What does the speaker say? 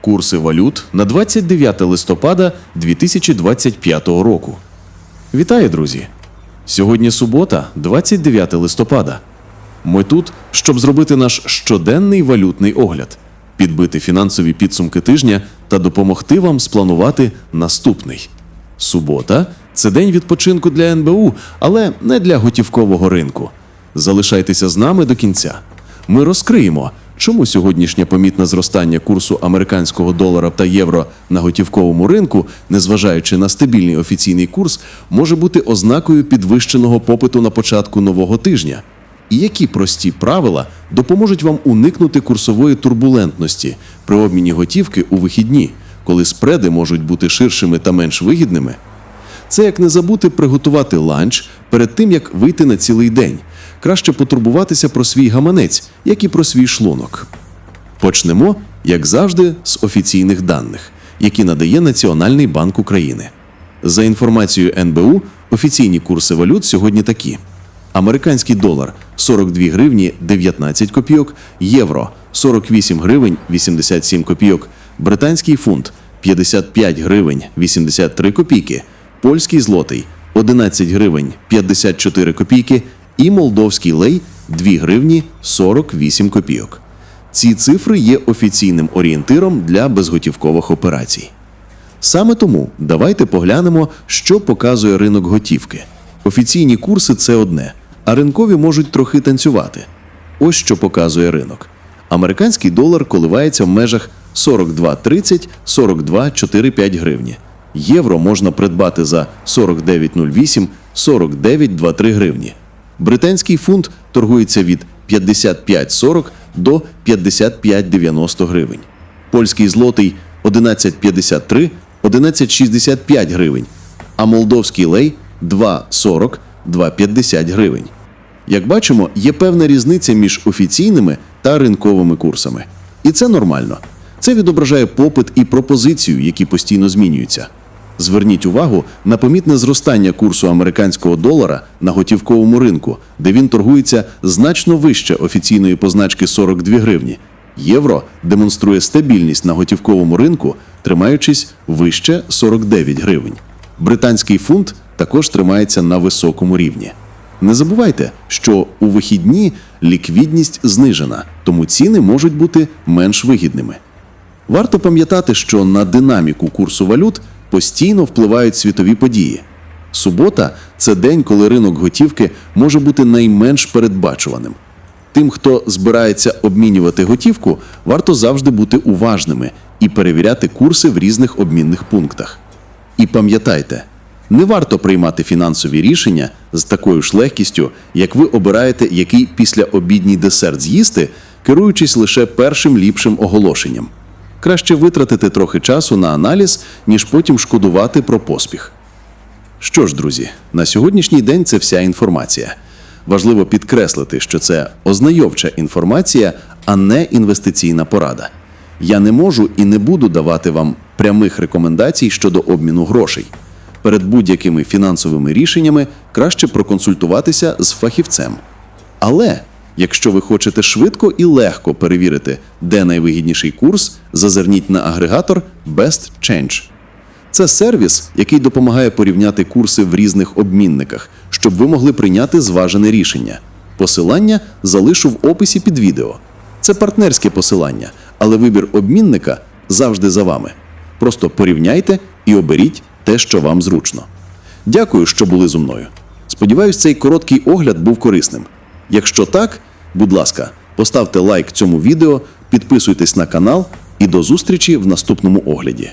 Курси валют на 29 листопада 2025 року. Вітаю, друзі! Сьогодні субота, 29 листопада. Ми тут, щоб зробити наш щоденний валютний огляд, підбити фінансові підсумки тижня та допомогти вам спланувати наступний. Субота це день відпочинку для НБУ, але не для готівкового ринку. Залишайтеся з нами до кінця. Ми розкриємо, чому сьогоднішнє помітне зростання курсу американського долара та євро на готівковому ринку, незважаючи на стабільний офіційний курс, може бути ознакою підвищеного попиту на початку нового тижня. І які прості правила допоможуть вам уникнути курсової турбулентності при обміні готівки у вихідні, коли спреди можуть бути ширшими та менш вигідними? Це як не забути приготувати ланч перед тим, як вийти на цілий день. Краще потурбуватися про свій гаманець, як і про свій шлунок. Почнемо, як завжди, з офіційних даних, які надає Національний банк України. За інформацією НБУ, офіційні курси валют сьогодні такі: американський долар 42 гривні 19 копійок, євро 48 гривень 87 копійок, британський фунт 55 гривень 83 копійки, польський злотий 11 гривень 54 копійки і молдовський лей 2 гривні 48 копійок. Ці цифри є офіційним орієнтиром для безготівкових операцій. Саме тому давайте поглянемо, що показує ринок готівки. Офіційні курси це одне, а ринкові можуть трохи танцювати. Ось що показує ринок. Американський долар коливається в межах 42,30 42,45 гривні. Євро можна придбати за 49,08 49,23 гривні. Британський фунт торгується від 55,40 до 55,90 гривень. Польський злотий 11,53 11,65 гривень, а молдовський лей 2,40 2,50 гривень. Як бачимо, є певна різниця між офіційними та ринковими курсами. І це нормально. Це відображає попит і пропозицію, які постійно змінюються. Зверніть увагу на помітне зростання курсу американського долара на готівковому ринку, де він торгується значно вище офіційної позначки 42 гривні. Євро демонструє стабільність на готівковому ринку, тримаючись вище 49 гривень. Британський фунт також тримається на високому рівні. Не забувайте, що у вихідні ліквідність знижена, тому ціни можуть бути менш вигідними. Варто пам'ятати, що на динаміку курсу валют постійно впливають світові події. Субота це день, коли ринок готівки може бути найменш передбачуваним. Тим, хто збирається обмінювати готівку, варто завжди бути уважними і перевіряти курси в різних обмінних пунктах. І пам'ятайте, не варто приймати фінансові рішення з такою ж легкістю, як ви обираєте, який післяобідній десерт з'їсти, керуючись лише першим ліпшим оголошенням. Краще витратити трохи часу на аналіз, ніж потім шкодувати про поспіх. Що ж, друзі, на сьогоднішній день це вся інформація. Важливо підкреслити, що це ознайовча інформація, а не інвестиційна порада. Я не можу і не буду давати вам прямих рекомендацій щодо обміну грошей. Перед будь-якими фінансовими рішеннями краще проконсультуватися з фахівцем. Але якщо ви хочете швидко і легко перевірити, де найвигідніший курс, зазирніть на агрегатор Best Change. Це сервіс, який допомагає порівняти курси в різних обмінниках, щоб ви могли прийняти зважене рішення. Посилання залишу в описі під відео. Це партнерське посилання, але вибір обмінника завжди за вами. Просто порівняйте і оберіть те, що вам зручно. Дякую, що були зо мною. Сподіваюсь, цей короткий огляд був корисним. Якщо так, будь ласка, поставте лайк цьому відео, підписуйтесь на канал і до зустрічі в наступному огляді.